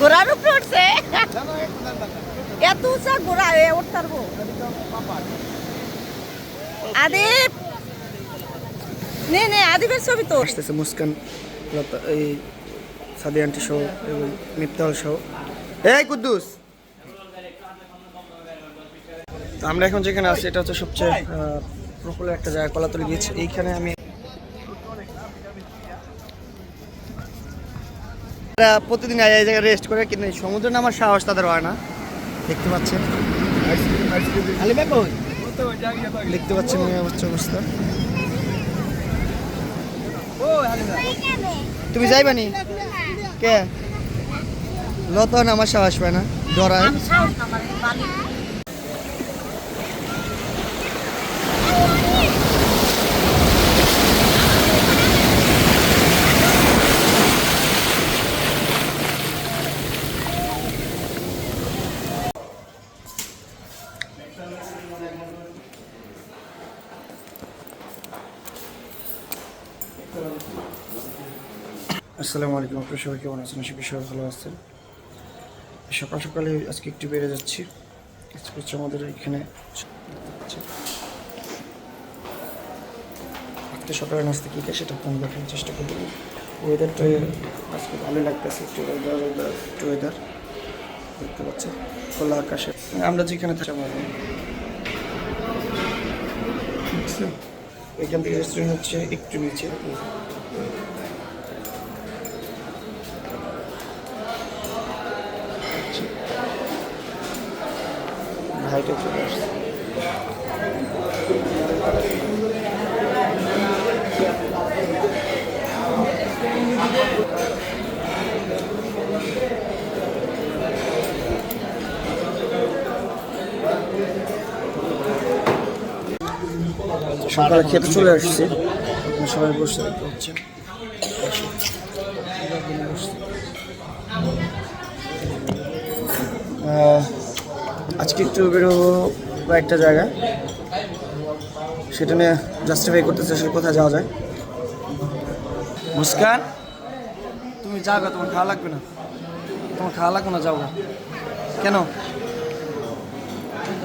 ঘোড়ার উপরে উঠছে। এত উঁচা ঘোড়া, এ উঠতে পারব আদিপ নে নে, আদিবের ছবি তো আসতেছে মুস্কান এই সাদি আন্টি সহ এবং মিফতাল সহ। এই কুদ্দুস! আমরা এখন যেখানে আছি, এটা হচ্ছে সবচেয়ে প্রফুল্লের একটা জায়গা, কলাতলি বিচ এইখানে আমি এরা প্রতিদিন এই এই জায়গায় রেস্ট করে কিন্তু সমুদ্রে নামার সাহস তাদের হয় না। দেখতে পাচ্ছেন? দেখতে পাচ্ছেন হচ্ছে অবস্থা। তুমি যাইবানি কে? লতন আমার সাহস পায় না ডরায়। আসসালামু আলাইকুম। আপনার সবাই কেমন আছেন? আশা সবাই ভালো আছেন। সকাল সকালে আজকে একটু বেড়ে যাচ্ছি। হচ্ছে আমাদের এখানে আজকে সকালে নাস্তা কী খাই সেটা আমি দেখার চেষ্টা করব। ওয়েদারটা আজকে ভালোই লাগতেছে একটু ওয়েদার ওয়েদার একটু ওয়েদার দেখতে পাচ্ছেন খোলা আকাশে। আমরা যেখানে থাকি, আমার এখান থেকে রেস্টুরেন্ট হচ্ছে একটু নিচে। হাইটে চলে আসছে। সকালে খেতে চলে আসছে। সবাই বসে হচ্ছে আহ, আজকে একটু বেরোবো কয়েকটা জায়গা সেটা নিয়ে জাস্টিফাই করতেছে আসলে কোথায় যাওয়া যায়। মুস্কান তুমি যাবে তোমার খাওয়া লাগবে না। তোমার খাওয়া লাগবে না যাও। না। কেন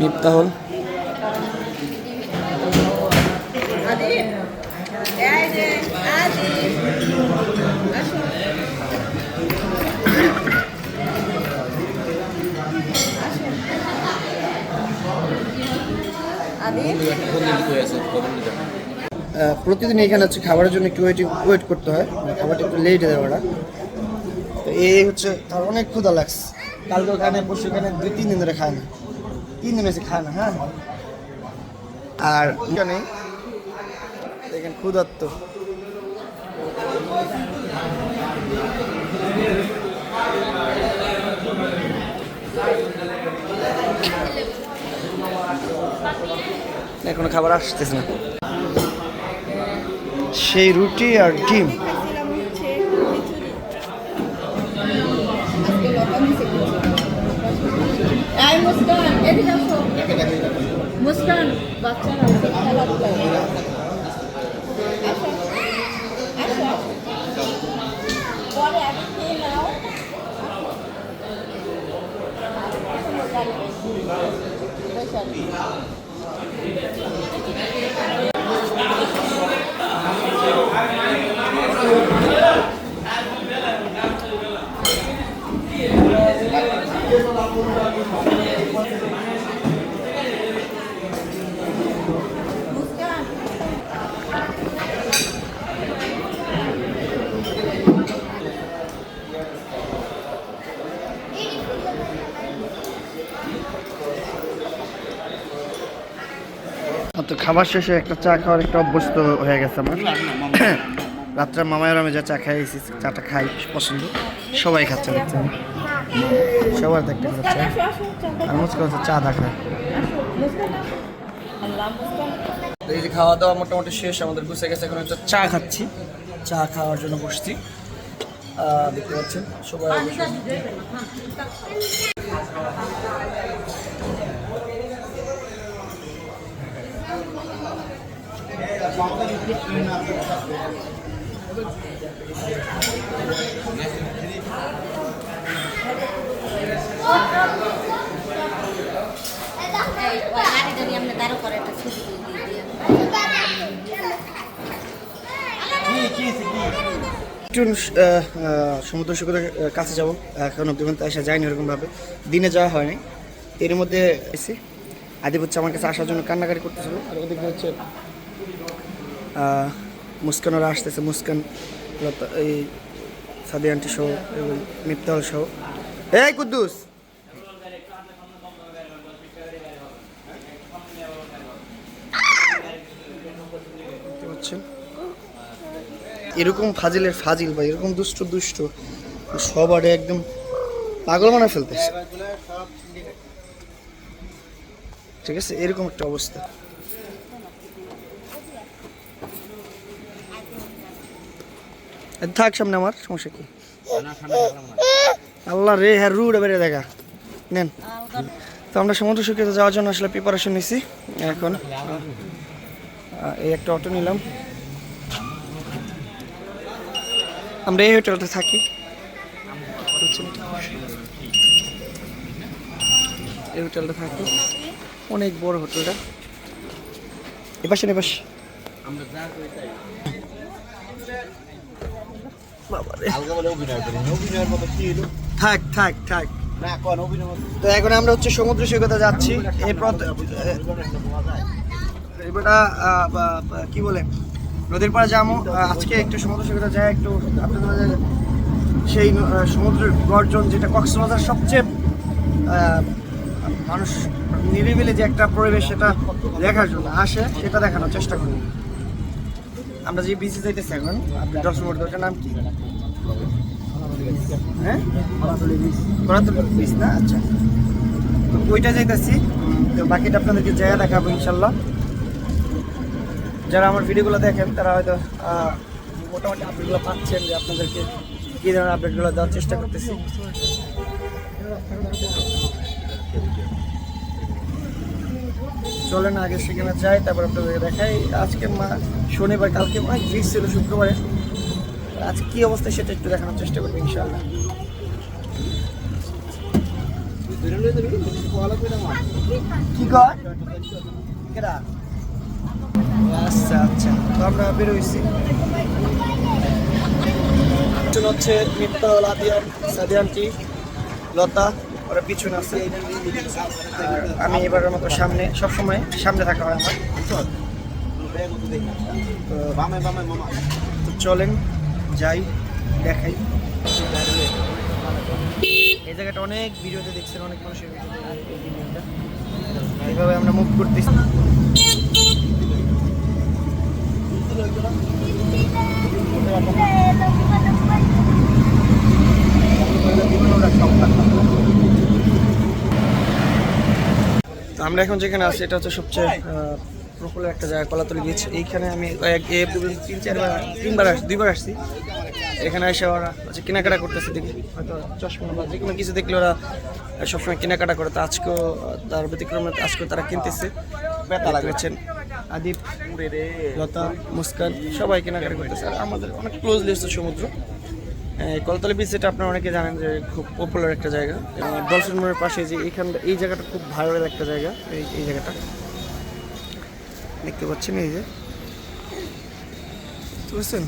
মিফতাহল আদিপ এই যে আদিপ আসো আদিপ আহ, প্রতিদিন এখানে হচ্ছে খাবারের জন্য একটু ওয়েটিং ওয়েট করতে হয়। খাবারটা একটু লেট দেওয়াটা তো এই হচ্ছে, তার অনেক ক্ষুধা লাগছে। কালকে ওখানে, পরশু এখানে দুই, তিন দিন ধরে খায় না। তিন দিন হয়েছে খায় না হ্যাঁ। আর এখানে দেখেন ক্ষুধার্ত। এখনও খাবার আসতেছে না। সেই রুটি আর ডিম। এই মুস্কান এদিকে আসো খাবার শেষে একটা চা খাওয়ার একটা অভ্যস্ত হয়ে গেছে আমার। রাত্রে মামায়ের আমি যা চা খাইছি চাটা খাই, পছন্দ। সবাই খাচ্ছে দেখছেন সবার দেখতে খাচ্ছে। আর মুসকে হচ্ছে চা দেখা মুস্কান এই যে খাওয়া দাওয়া মোটামুটি শেষ, আমাদের গুছে গেছে। এখন হচ্ছে চা খাচ্ছি। চা খাওয়ার জন্য বসছি। দেখতে পাচ্ছেন, সবাই একটা সমুদ্র সৈকতের কাছে যাব। এখন অব্দি পর্যন্ত আসা যায়নি এরকমভাবে দিনে যাওয়া হয়নি। এর মধ্যে এসে আদিপ হচ্ছে আমার কাছে আসার জন্য কান্নাকাটি করতেছিল। আর ওদিকে হচ্ছে মুস্কান ওরা আসতেছে, মুস্কান এই সাদি আন্টি সহ, এবং মিত্তাল সহ। এই কুদ্দুস! এরকম ফাজিলের ফাজিল বা এরকম দুষ্ট দুষ্ট, সবার একদম পাগল বানা ফেলতেছে। ঠিক আছে? এরকম একটা অবস্থা। থাক সামনে আমার, সমস্যা কি? আল্লাহ রে হ্যাঁ রুড এবারে দেখা। নেন। তো আমরা সমুদ্র সৈকতে যাওয়ার জন্য আসলে প্রিপারেশন নিছি, এখন। এই একটা অটো নিলাম। আমরা এই হোটেলটা থাকি। এই হোটেলটা থাকি। অনেক বড় হোটেলটা এপাশে, এপাশ। বলে অভিনয় করি হলো থাক থাক থাক। তো এখন আমরা হচ্ছে সমুদ্র সৈকতে যাচ্ছি। এবারটা কি বলে? নদীর পাড়ে যাব। আজকে একটু সমুদ্র সৈকতে যাই একটু আপনাদের সেই সমুদ্রের গর্জন যেটা কক্সবাজার সবচেয়ে মানুষ নিরিবিলি যে একটা পরিবেশ সেটা দেখার জন্য আসে সেটা দেখানোর চেষ্টা করি আমরা যে বিচে যাইতেছি এখন, আপনার দর্শক ওটার নাম কি? হ্যাঁ? আচ্ছা। ওইটা যাইতেছি। তো বাকিটা আপনাদেরকে জায়গা ইনশাল্লাহ। যারা আমার ভিডিওগুলো দেখেন, তারা হয়তো মোটামুটি আপডেটগুলো পাচ্ছেন যে আপনাদেরকে কী ধরনের আপডেটগুলো দেওয়ার চেষ্টা করতেছি। চলেন আগে সেখানে যাই, তারপর আপনাদেরকে দেখাই। আজকে মা, শনিবার, কালকে মা ভিড় ছিল শুক্রবারে। আজ কি অবস্থা সেটা একটু দেখানোর চেষ্টা করব ইনশাল্লাহ? আচ্ছা আচ্ছা তো বেরোইছি। হচ্ছে লতা। ওরা পিছনে আছে। আমি এবারের মতো সামনে, সবসময় সামনে থাকা হয় আমার। তো চলেন, যাই, দেখাই। এই জায়গাটা অনেক ভিডিওতে দেখছেন, অনেক মানুষের ভিডিওতে এইভাবে আমরা মুভ করতেছি। তো আমরা এখন যেখানে আছি এটা হচ্ছে সবচেয়ে প্রফুল্লের একটা জায়গা কলাতলি বিচ এইখানে আমি এক- তিন চারবার তিনবার আসছি দুইবার আসছি। এখানে এসে ওরা হচ্ছে কেনাকাটা করতেছে দেখি হয়তো চশমা বা যে কোনো কিছু দেখলে ওরা সবসময় কেনাকাটা করে। তো আজকেও তার ব্যতিক্রম আজকেও তারা কিনতেছে। বেতা লাগবেছেন আদিপ লতা মুস্কান সবাই কেনাকাটা করতেছে। আর আমাদের অনেক ক্লোজলি হচ্ছে সমুদ্র। কলতলা বিচ এটা আপনারা অনেকে জানেন যে খুব পপুলার একটা জায়গা। ডলফিন মোড়ের পাশে যে এইখানটা এই জায়গাটা খুব ভাইরাল একটা জায়গা, এই এই জায়গাটা। দেখতে পাচ্ছেন এই যে। বুঝছেন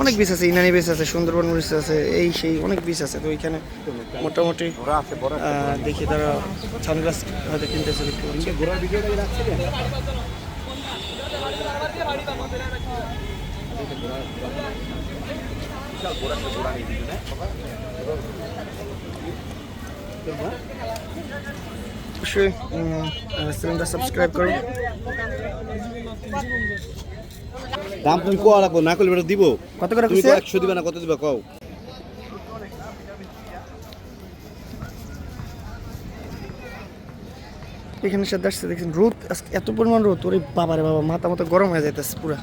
অনেক বিচ আছে, ইনানি বিচ আছে, সুন্দরবন বিচ আছে, এই সেই অনেক বিচ আছে। তো ওইখানে মোটামুটি দেখি তারা সানগ্লাস হয়তো কিনতেছে, দেখতে পাচ্ছি ঘোরার ভিডিওটা রাখছে বিশাল বড় একটা না অবশ্যই চ্যানেলটা সাবস্ক্রাইব করুন দাম তুমি কোয়া লাগবো না করলে বেটা দিব? কত করে তুমি খুঁজছে? তো একশো দিবে না কত দিবে কও? এখানে সাথে আসছে দেখছেন রোদ আজকে এত পরিমাণ রোদ ওরে বাবারে বাবা মাথা মতো গরম হয়ে যাইতেছে পুরা।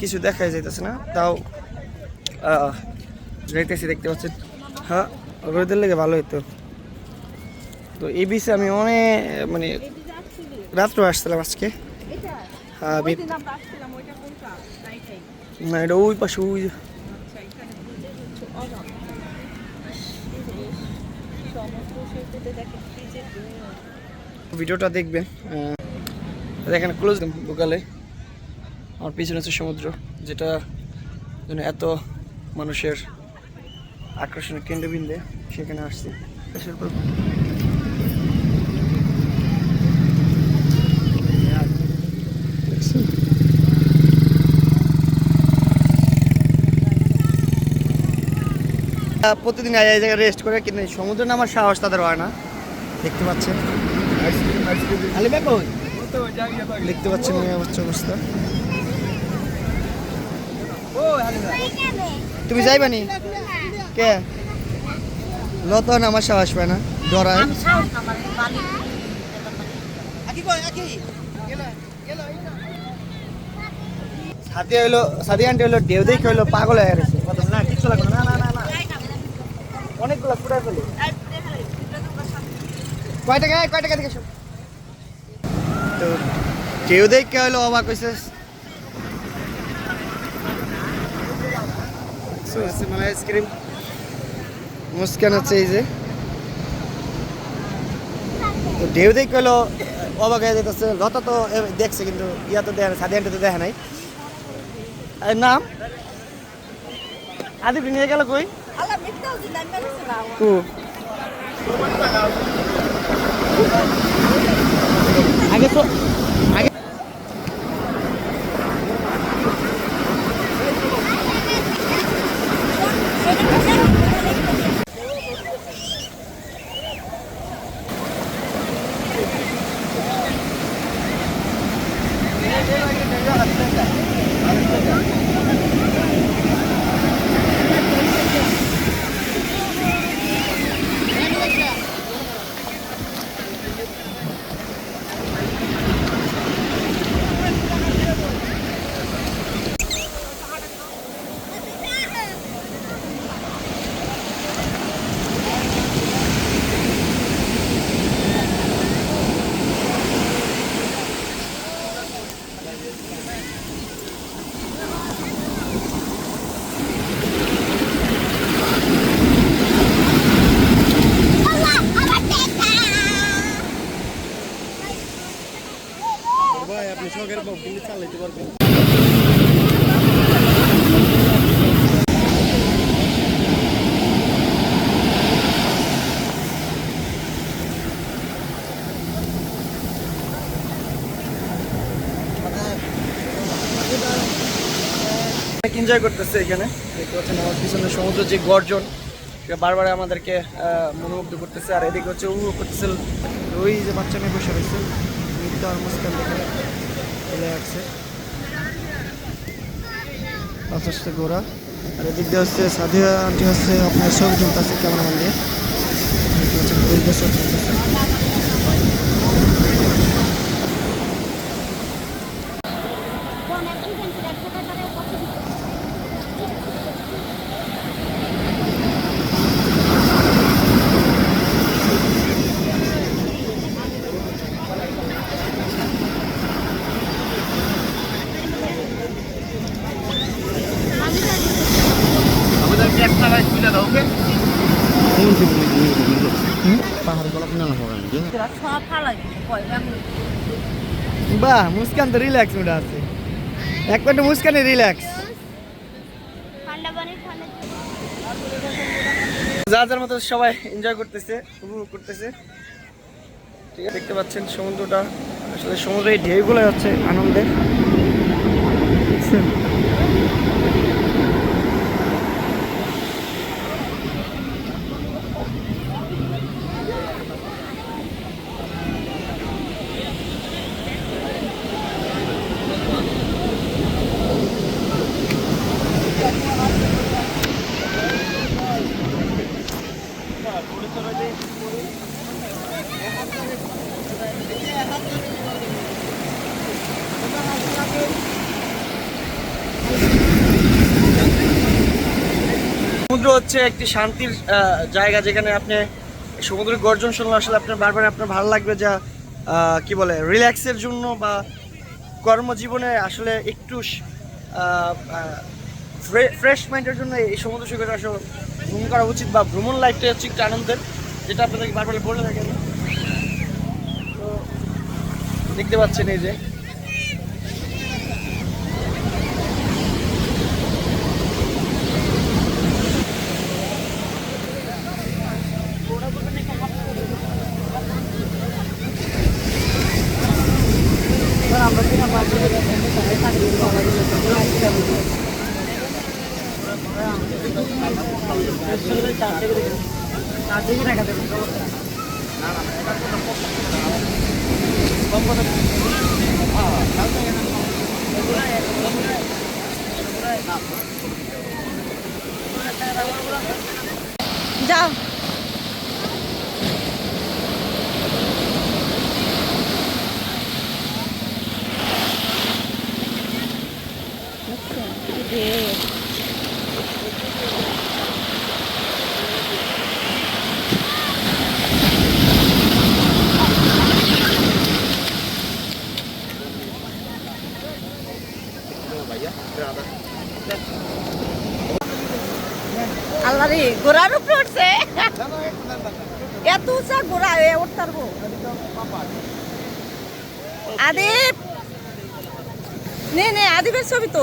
কিছু দেখাই যাইতেছে না তাও যাইতেছি, দেখতে পাচ্ছেন। হ্যাঁ রোদের লেগে ভালো হইতো তো এই বিষয়ে আমি অনেক মানে রাত্রে আসছিলাম আজকে। হ্যাঁ না, এটা ওই পাশে, ওই। ভিডিওটা দেখবেন। দেখেন ক্লোজ লোকালে আমার পিছনে হচ্ছে সমুদ্র, যেটা এত মানুষের আকর্ষণের কেন্দ্রবিন্দে সেখানে আসছি। প্রতিদিন এই জায়গায় রেস্ট করে কিন্তু সমুদ্রে নামার সাহস তাদের হয় না। দেখতে পাচ্ছেন। দেখতে পাচ্ছেন অবস্থা। তুমি যাইবা নি কে? লতন আমার সাহস পায় না ডরায়। সাথে হইল সাথে আন্টি হইল ঢেউ দেখে হইল পাগল হয়ে গেছে। না লাগবে না না না না। অনেকগুলো ফুটাই ফেলে কয় টাকা কয় টাকা থেকে তো কেউ দেখে হইল অবাক হয়েছে মানে আইসক্রিম মুস্কান আছে এই যে। তো ঢেউ দেখে হইল অবাক হয়ে যেতেছে লতা তো দেখছে কিন্তু ইয়া তো দেখে সাদি আন্টি তো দেখে নাই। নাম? আদি নিয়ে গেল কই? আগে তো অনেক এনজয় করতেছে এখানে। দেখতে পাচ্ছেন আমার পিছনে সমুদ্র যে গর্জন বারবার আমাদেরকে মনোমুগ্ধ করতেছে। আর এদিকে হচ্ছে উপভোগ করতেছে। ওই যে বাচ্চা মেয়ে বসে রয়েছে। মিথ্যা আর মুস্কান চলে আসছে। হচ্ছে গোড়া আর এদিক দিয়ে হচ্ছে সাদিয়া আন্টি হচ্ছে, আপনার ছবি তুলতেছে ক্যামেরাম্যান দিয়ে দেখতে পাচ্ছেন পরিবেশ চলতেছে আমাদের কি একটা লাইট খুলে দাও ওকে পাহাড় গলা কিনা হবে তোরা সব ফালাই কয় আমি বাহ মুস্কান তো রিল্যাক্স মুডে আছে। এক মিনিট মুস্কানে রিল্যাক্স যা যার মতো সবাই এনজয় করতেছে উপভোগ করতেছে। ঠিক আছে দেখতে পাচ্ছেন সমুদ্রটা। আসলে সমুদ্রের ঢেউ ঢেউগুলো হচ্ছে আনন্দের দেখছেন? সমুদ্র হচ্ছে একটি শান্তির জায়গা যেখানে আপনি সমুদ্রের গর্জন শুনলে আসলে আপনার বারবার আপনার ভালো লাগবে যা কি বলে, রিল্যাক্সের জন্য বা কর্মজীবনে আসলে একটু ফ্রেশ মাইন্ডের জন্য এই সমুদ্র সৈকতে আসলে ভ্রমণ করা উচিত বা ভ্রমণ লাইফটা হচ্ছে একটু আনন্দের, যেটা আপনাদেরকে বারবার বলে থাকেন। তো দেখতে পাচ্ছেন এই যে যাও আল্লাহ রে ঘোড়ার উপরে উঠছে এত উঁচা ঘোড়া এ উঠতে পারব আদিপ নে নে আদিবের ছবি তো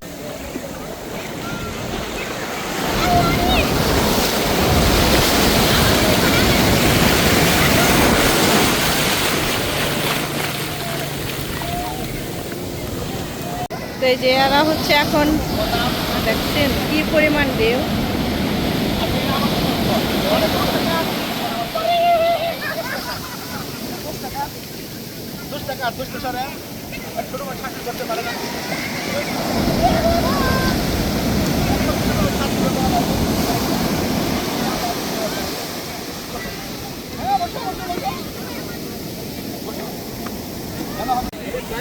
টাকা দশ টাকা রে ছোট মাছ চাকরি করতে পারে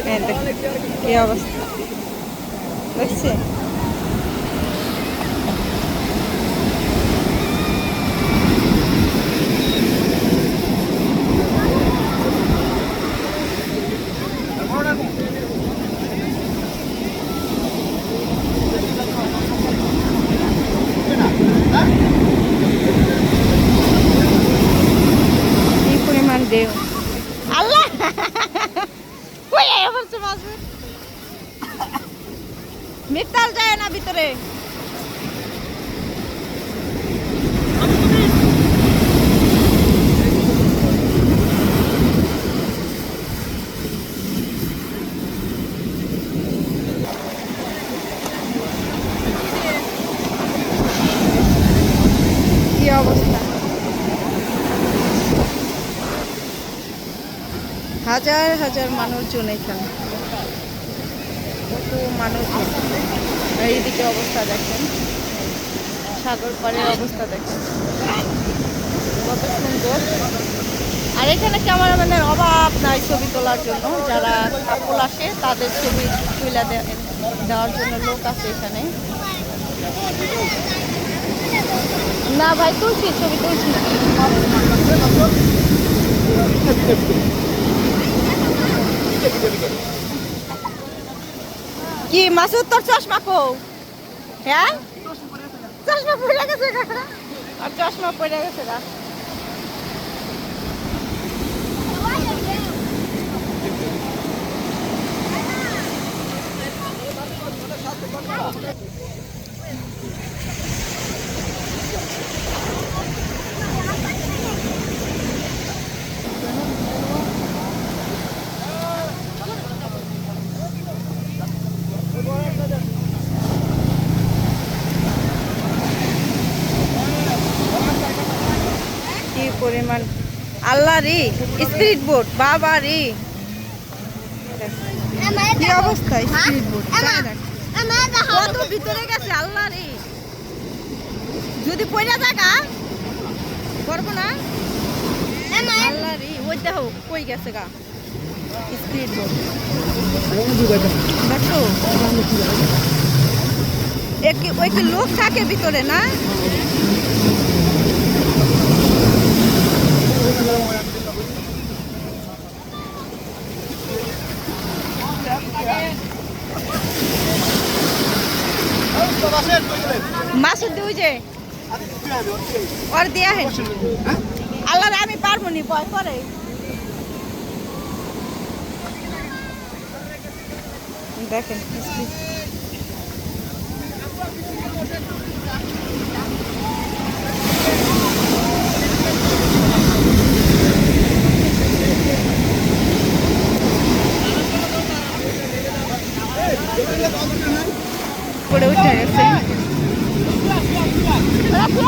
এই কি অবস্থা দেখছে কি পরিমাণ ঢেউ আল্লাহ কই আয়া মিত্তাল যায় না ভিতরে। হাজার হাজার মানুষজন এখানে। আর এইদিকে অবস্থা দেখেন। সাগর পাড়ের অবস্থা দেখেন। কত সুন্দর। আর এখানে ক্যামেরাম্যানের অভাব নাই ছবি তোলার জন্য। যারা কাপল আসে, তাদের ছবি তুলে দেওয়ার জন্য লোক আছে এখানে। না ভাই, তুলছি, ছবি তুলছি কি, মাসুদ তোর চশমা কো হ্যাঁ? চশমা পড়ে গেছে আর চশমা পড়ে গেছে গা। কি পরিমাণ আল্লাহ রে স্পিরিট বোট বাবা রে কি অবস্থা স্পিরিট বোট কত ভিতরে গেছে আল্লাহ রে। যদি পয়লা জায়গা করব না? আল্লাহ রে ওই দেখো কই গেছে গা? স্পিরিট বোট দেখো। একে- ওই লোক থাকে ভিতরে না মাসুদ দুই যে ওর দেয়া হেন আল্লাহ আমি পারব নি ভয় করে। দেখেন পড়ে উঠে গেছে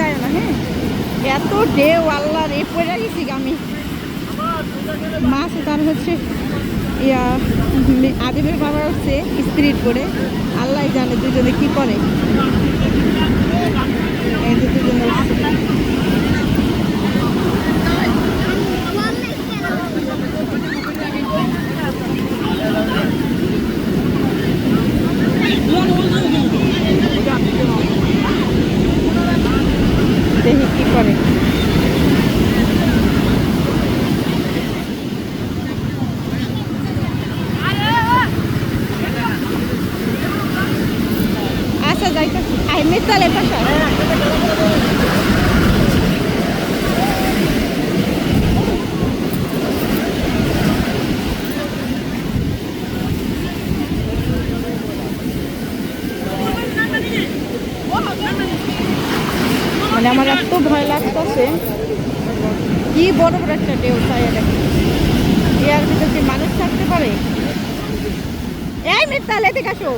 যাই না হ্যাঁ? এত ঢেউ আল্লাহ রে পড়ে গেছি আমি। মাছ তার হচ্ছে, ইয়া, আদিমের বাবা হচ্ছে স্ত্রীর করে আল্লাহ জানে দুজনে কি করে এই যে দুজনে উঠছে। দেখি কি করে আচ্ছা যাইতেছি আই মিতালে পাশা মানে আমার এত ভয় লাগতেছে। কি বড় বড় একটা ঢেউ দেখে এর ভিতরে কি মানুষ থাকতে পারে? এই মিতাল এদিকে আসো।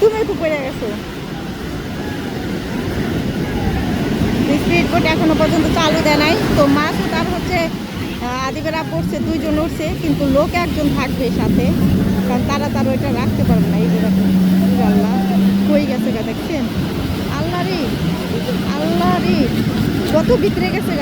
তুমি একটু পড়ে গেছো। স্পিড বোট এখনও পর্যন্ত চালু দেয় নাই। তো মাছ তার হচ্ছে আদিবেরা পড়ছে, দুইজন উঠছে কিন্তু লোক একজন থাকবে সাথে। কারণ তারা তার ওইটা রাখতে পারবে না এই আল্লাহ কই গেছে গা দেখছেন? আল্লাহ রে আল্লাহ রে কত ভিতরে গেছে গা?